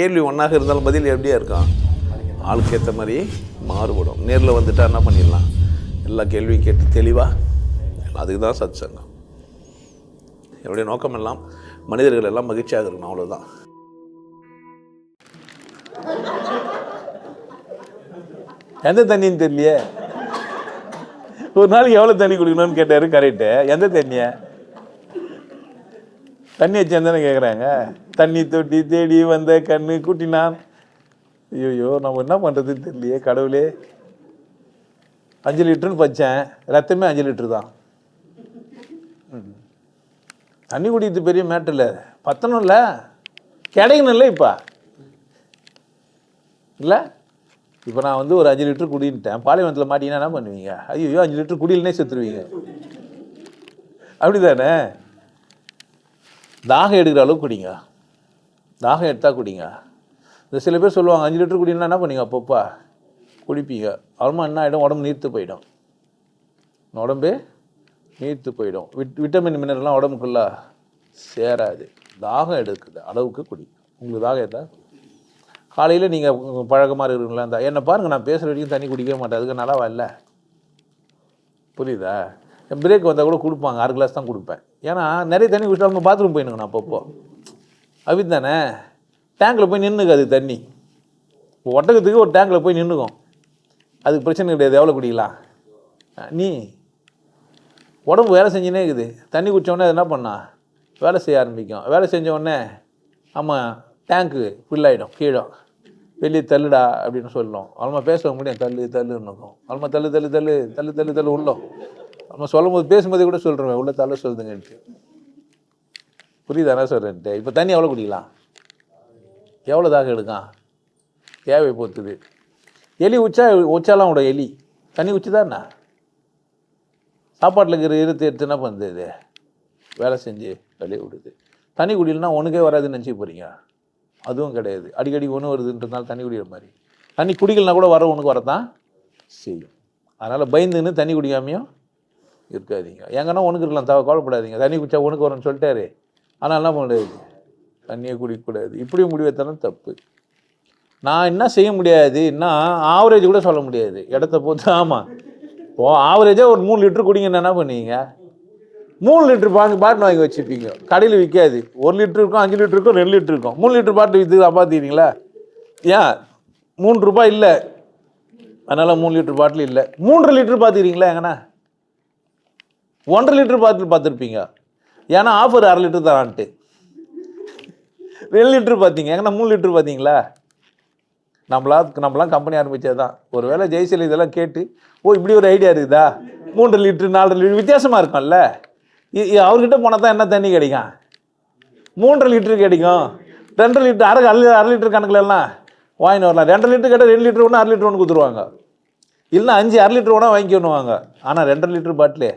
கேள்வி ஒன்றாக இருந்தாலும் பதில் எப்படியா இருக்கும்? ஆளுக்கு ஏற்ற மாதிரி மாறுபடும். நேரில் வந்துட்டா என்ன பண்ணிடலாம்? எல்லா கேள்வியும் கேட்டு தெளிவாக அதுக்கு தான் சத் சங்கம் என்னுடைய நோக்கம் எல்லாம் மனிதர்கள் எல்லாம் மகிழ்ச்சியாக இருக்கணும் அவ்வளோதான் எந்த தண்ணின்னு தெரியலையே? ஒரு நாளைக்கு எவ்வளோ தண்ணி குடிக்கணும்னு கேட்டார் கரெக்டு எந்த தண்ணியை? தண்ணி வச்சு தானே கேட்குறாங்க தண்ணி தொட்டி தேடி வந்த கண்ணு கூட்டினான். ஐயோ நம்ம என்ன பண்ணுறதுன்னு தெரியலையே கடவுளே. அஞ்சு லிட்டருன்னு பச்சேன். ரத்தமே அஞ்சு லிட்டரு தான். ம். தண்ணி குடிக்கிறது பெரிய மேட்டர் இல்லை. பத்தணும்ல கிடைக்கணும்ல இப்போ? இல்லை? இப்போ நான் வந்து ஒரு அஞ்சு லிட்டர் குடின்ட்டேன். பாலைவனத்தில் மாட்டிங்கன்னா என்ன பண்ணுவீங்க? ஐயோ அஞ்சு லிட்டர் குடியிலே செத்துருவீங்க. அப்படிதானே? தாகம் எடுக்கிற அளவுக்கு குடிங்க. தாகம் எடுத்தால் குடிங்க. இந்த சில பேர் சொல்லுவாங்க அஞ்சு லிட்டர் குடினா என்ன பண்ணீங்க அப்பப்பா? குடிப்பீங்க. அப்புறமா என்ன ஆகிடும் உடம்பு நீர்த்து போயிடும். உடம்பு நீர்த்து போயிடும். விட் விட்டமின் மினரெல்லாம் உடம்புக்குள்ள சேராது. தாகம் எடுக்குது. அளவுக்கு குடி. உங்களுக்கு தாகம் எடுத்தால் காலையில் நீங்கள் பழக்கமாக இருக்கிறீங்களா? இருந்தால் என்னை பாருங்கள் நான் பேசுகிற வரைக்கும் தண்ணி குடிக்கவே மாட்டேன். அதுக்கு நல்லாவா இல்லை புரியுதா? பிரேக் வந்தால் கூட கொடுப்பாங்க. ஆறு கிளாஸ் தான் கொடுப்பேன். ஏன்னா நிறைய தண்ணி குடிச்சாலும் பாத்ரூம் போயிடுங்க நான் அப்பப்போ. அப்படி தானே டேங்கில் போய் நின்றுக்கு அது தண்ணி. இப்போ ஒட்டகத்துக்கு ஒரு டேங்கில் போய் நின்றுக்கும் அதுக்கு பிரச்சனை கிடையாது எவ்வளோ குடிக்கலாம்? நீ உடம்பு வேலை செஞ்சுனே இருக்குது. தண்ணி குடித்தோடனே அது என்ன பண்ணா? வேலை செய்ய ஆரம்பிக்கும். வேலை செஞ்ச உடனே ஆமாம் டேங்க்கு ஃபில் ஆகிடும் கீழே. வெளியே தள்ளுடா அப்படின்னு சொல்லணும் அவ்வளோ பேச முடியும் தள்ளு தள்ளுன்னு இருக்கும் அவ்வளோ தள்ளு தள்ளு தள்ளு தள்ளு தள்ளு தள்ளு உள்ளோம். நம்ம சொல்லும் போது பேசும்போதே கூட சொல்கிறேன் உள்ள தள்ள சொல்லுதுங்கன்ட்டு. புரியுதா என்ன சொல்கிறேன்ட்டு இப்போ தண்ணி எவ்வளோ குடிக்கலாம்? எவ்வளோ தாக எடுக்கான் தேவை பொறுத்துது எலி உச்சா உச்சாலாம் விட எலி. தண்ணி உச்சி தான் என்ன? சாப்பாட்டில் இருக்கிற இருத்து எடுத்து என்ன பண்ணுது வேலை செஞ்சு வெளியே விடுது. தண்ணி குடியிலனா ஒன்றுக்கே வராதுன்னு நினச்சி போகிறீங்க அதுவும் கிடையாது. அடிக்கடி ஒன்று வருதுன்றதுனால தண்ணி குடிக்கிற மாதிரி. தண்ணி குடிக்கலனா கூட வர ஒன்றுக்கு வரதான் செய்யும். அதனால் பயந்துன்னு தண்ணி குடிக்காமையும் இருக்காதீங்க. எங்கன்னா ஒன்றுக்கு இருக்கலாம். தவ கவலைப்படாதீங்க. தண்ணி குடிச்சா ஒன்றுக்கு வரும்னு சொல்லிட்டாரு. ஆனால் என்ன பண்ணுறது தண்ணியை குடிக்கக்கூடாது. இப்படி முடிவெத்தனம் தப்பு. நான் என்ன செய்ய முடியாது? என்ன ஆவரேஜ் கூட சொல்ல முடியாது. இடத்த பொறுத்து ஆமாம் இப்போ ஆவரேஜாக ஒரு மூணு லிட்டர் குடிங்க என்ன பண்ணுவீங்க? மூணு லிட்டர் பாங்க பாட்டில் வாங்கி வச்சுருப்பீங்க கடையில் விற்காது. ஒரு லிட்டர் இருக்கும் அஞ்சு லிட்டர் இருக்கும் ரெண்டு லிட்டர் இருக்கும். மூணு லிட்டர் பாட்டில் விற்று காப்பாற்றிக்கிறீங்களா ஏன்? மூணு ரூபாய் இல்லை. அதனால் மூணு லிட்டர் பாட்டில் இல்லை. மூன்று லிட்டர் பார்த்துக்கிறீங்களா எங்கண்ணா ஒன்றரை லிட்டர் பாட்டில் பார்த்துருப்பீங்க ஏன்னா ஆஃபர் அரை லிட்டர் தரான்ட்டு ரெண்டு லிட்டர் பார்த்தீங்க எங்கன்னா மூணு லிட்டர் பார்த்தீங்களா நம்மளா நம்மளாம் கம்பெனி ஆரம்பித்தது தான் ஒரு வேளை ஜெய்சல் இதெல்லாம் கேட்டு ஓ இப்படி ஒரு ஐடியா இருக்குதா? மூன்று லிட்டரு நாலு லிட்டர் வித்தியாசமாக இருக்கும்ல. அவர்கிட்ட போனால் தான் என்ன தண்ணி கிடைக்கும்? மூன்றரை லிட்டரு கிடைக்கும். ரெண்டரை லிட்டர் அரை அரை அரை லிட்டர் கணக்கில் எல்லாம் வாங்கிட்டு வரலாம். ரெண்டரை லிட்டர் கேட்டால் ரெண்டு லிட்டர் ஒன்று அரை லிட்டர் ஒன்று கொடுத்துருவாங்க. இல்லைன்னா அஞ்சு அரை லிட்டர் வேணால் வாங்கிக்கணுவாங்க ஆனால் ரெண்டரை லிட்டர் பாட்டிலே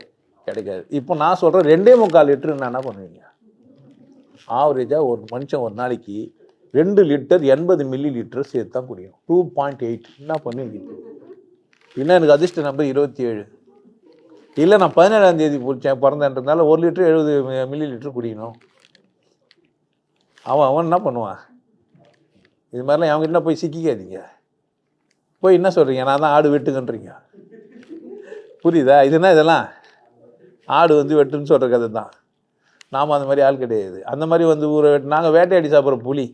கிடைக்காது. இப்போ நான் சொல்கிறேன் ரெண்டே முக்கால் லிட்டர் என்ன பண்ணுவீங்க? ஆவரேஜாக ஒரு மனுஷன் ஒரு நாளைக்கு ரெண்டு லிட்டர் எண்பது மில்லி லிட்டர் சேர்த்து தான் குடிக்கும் டூ பாயிண்ட் எயிட் என்ன பண்ணுவீங்க இன்னும் எனக்கு அதிர்ஷ்ட நம்பர் இருபத்தி ஏழு இல்லை நான் பதினேழாம் தேதி பிடிச்சேன் பிறந்தேன்றதுனால ஒரு லிட்டர் எழுபது மில்லி லிட்டர் குடிக்கணும். அவன் அவன் என்ன பண்ணுவான்? இது மாதிரிலாம் அவங்ககிட்ட போய் சிக்கிக்காதீங்க. போய் என்ன சொல்கிறீங்க நான் தான் ஆடு வெட்டுங்கன்றீங்க. புரியுதா? இதுனா இதெல்லாம்? ஆடு வந்து வெட்டுன்னு சொல்கிற கதை தான் நாம் அந்த மாதிரி ஆள் கிடையாது. அந்த மாதிரி வந்து ஊரை வெட்டு நாங்கள் வேட்டையாடி சாப்பிட்ற புலி.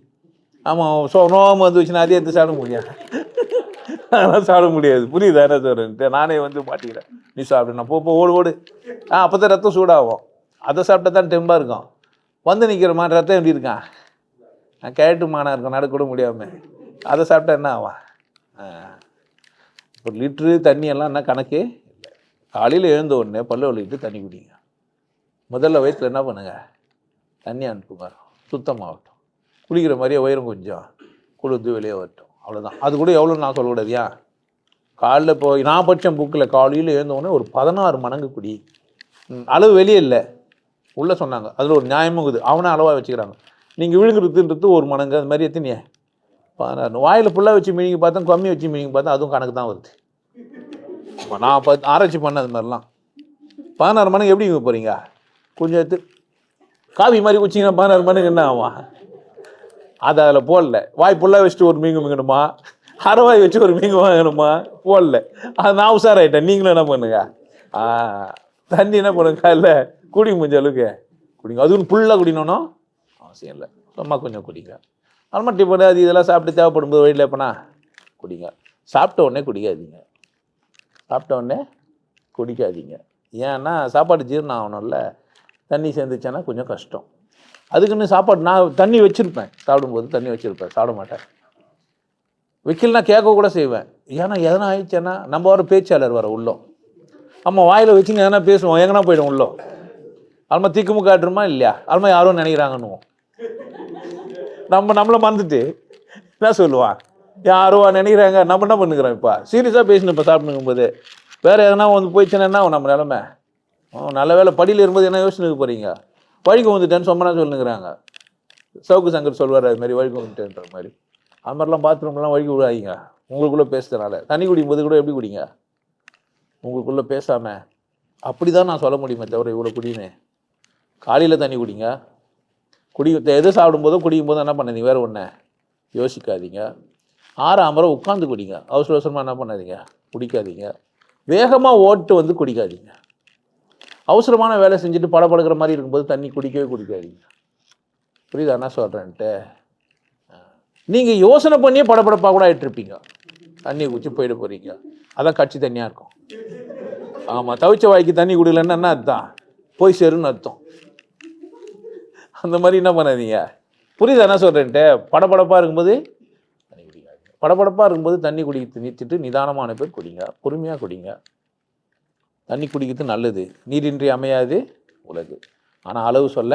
ஆமாம் ஸோ நோம்பு வந்து வச்சுன்னா அதே எடுத்து சாப்பிட முடியாது அதெல்லாம் சாப்பிட முடியாது. புரியுதா என்ன சொல்கிறேன்ட்டு நானே வந்து மாட்டிக்கிறேன். நீ சாப்பிடு நான் போ போ ஓடு ஓடு. ஆ அப்போ தான் ரத்தம் சூடாகும். அதை சாப்பிட்டா தான் டெம்பாக இருக்கும். வந்து நிற்கிற மாதிரி ரத்தம் எப்படி இருக்கான் நான் கேட்டு மானா இருக்கும் நடக்கூட முடியாமல் அதை சாப்பிட்டா என்ன ஆவான் இப்போ லிட்ரு தண்ணியெல்லாம் என்ன கணக்கு? காலையில் எழுந்த உடனே பல்ல வலிக்கிட்டு தண்ணி குடிங்க. முதல்ல வயிற்றில் என்ன பண்ணுங்க? தண்ணி அனுப்புங்க. சுத்தமாகட்டும். குளிக்கிற மாதிரியே உயரம் கொஞ்சம் குளிர்ந்து வெளியே வரட்டும். அவ்வளோதான் அது கூட எவ்வளோன்னு நான் சொல்லக்கூடாது ஏன் காலைல போய் நான் பட்சம் புக்கில் காலையில் எழுந்தவுடனே ஒரு பதினாறு மடங்கு குடி. அளவு வெளியே இல்லை. உள்ளே சொன்னாங்க. அதில் ஒரு நியாயமும் இருக்குது. அவனே அளவாக வச்சுக்கிறாங்க. நீங்கள் விழுங்குறதுன்றது ஒரு மடங்கு. அது மாதிரி எத்தனையே? பதினாறு. வாயில் ஃபுல்லாக வச்சு மீனிங்க பார்த்தா கம்மி வச்சு மீனிங்க பார்த்தா அதுவும் கணக்கு தான் வருது. இப்போ நான் பத் ஆராய்ச்சி பண்ணது மாதிரிலாம். பதினாறு மணிக்கு எப்படி இங்கே போகிறீங்க கொஞ்சம் எடுத்து காவி மாதிரி குச்சிங்கன்னா பதினாறு மணிக்கு என்ன ஆகும்? அதை அதில் போடல. வாய் ஃபுல்லாக வச்சுட்டு ஒரு மீன் மீங்கணுமா அரைவாய் வச்சு ஒரு மீன் வாங்கணுமா? போடல. அது நான் உஷாராயிட்டேன். நீங்களும் என்ன பண்ணுங்க? தண்ணி என்ன பண்ணுங்க இல்லை குடி முடிஞ்ச அளவுக்கு. குடிங்க. அதுவும் ஃபுல்லாக குடிக்கணும் அவசியம் இல்லை. சும்மா கொஞ்சம் குடிங்க. மட்டும் டிஃபன் அது இதெல்லாம் சாப்பிட்டு தேவைப்படும் போது வழியில் எப்போனா குடிங்க. சாப்பிட்ட உடனே குடிக்காதீங்க. சாப்பிட்டோடனே குடிக்காதீங்க. ஏன்னா சாப்பாடு ஜீரணம் ஆகணும்ல. தண்ணி சேர்ந்துச்சுன்னா கொஞ்சம் கஷ்டம். அதுக்குன்னு சாப்பாடு நான் தண்ணி வச்சுருப்பேன். சாப்பிடும்போது தண்ணி வச்சுருப்பேன். சாப்பிட மாட்டேன். வைக்கலனா கேட்க கூட செய்வேன். ஏன்னா எதனா ஆயிடுச்சேன்னா நம்ம வர பேச்சாளர் வர உள்ளோம். ஆமாம் வாயில் வச்சுங்க எதனா பேசுவோம். எங்கன்னா போயிடும் உள்ளோம். அல்மா திக்குமு காட்டுறோமா இல்லையா? அல்மா யாரும் நினைக்கிறாங்கன்னுவோம். நம்ம நம்மளை மறந்துட்டு என்ன சொல்லுவான்? யாரோ நினைக்கிறாங்க? நம்ம என்ன பண்ணுக்கிறோம் இப்போ? சீரியஸாக பேசணும் இப்போ சாப்பிடுங்கும் போது வேறு எதனா வந்து போயிடுச்சுன்னா என்ன ஆகும் நம்ம நிலமை? ஓ நல்ல வேலை படியில் இருக்கும்போது என்ன யோசனைக்கு போகிறீங்க வழிக்கு வந்துட்டேன்னு சொன்னா சொல்லுங்கிறாங்க. சவுக்கு சங்கர் சொல்வார் அது மாதிரி வழிக்கு வந்துட்டேன்ற மாதிரி. அது மாதிரிலாம் பாத்ரூம்லாம் வழிக்கு விடாதீங்க. உங்களுக்குள்ளே பேசுறதுனால. தண்ணி குடிக்கும்போது கூட எப்படி குடிங்க? உங்களுக்குள்ளே பேசாமல் அப்படி தான் நான் சொல்ல முடியுமே தவிர இவ்வளோ குடின்னு காலையில் தண்ணி குடிங்க. குடி எது சாப்பிடும்போதோ குடிக்கும் போது என்ன பண்ணாதீங்க? வேறு ஒன்று யோசிக்காதீங்க. ஆறாம் முறை உட்காந்து குடிங்க அவசர அவசரமாக என்ன பண்ணாதீங்க. குடிக்காதீங்க. வேகமாக ஓட்டு வந்து குடிக்காதீங்க. அவசரமான வேலை செஞ்சுட்டு படபடுக்கிற மாதிரி இருக்கும்போது தண்ணி குடிக்கவே குடிக்காதீங்க. புரியுதா? என்ன சொல்கிறேன்ட்டு நீங்கள் யோசனை பண்ணியே படபடப்பாக கூட ஆகிட்டுருப்பீங்க தண்ணியை குச்சி போயிட போகிறீங்க அதான் கட்சி தண்ணியாக இருக்கும். ஆமாம் தவிச்ச வாய்க்கு தண்ணி குடிக்கலன்னா என்ன அர்த்தம்? போய் சேருன்னு அர்த்தம். அந்த மாதிரி என்ன பண்ணாதீங்க. புரியுதா? என்ன சொல்கிறேன்ட்டு படபடப்பாக இருக்கும்போது படபடப்பாக இருக்கும்போது தண்ணி குடிக்கிறது நிறுத்திட்டு நிதானமான பேர் குடிங்க. பொறுமையாக குடிங்க. தண்ணி குடிக்கிறது நல்லது. நீரின்றி அமையாது உலகு. ஆனால் அளவு சொல்ல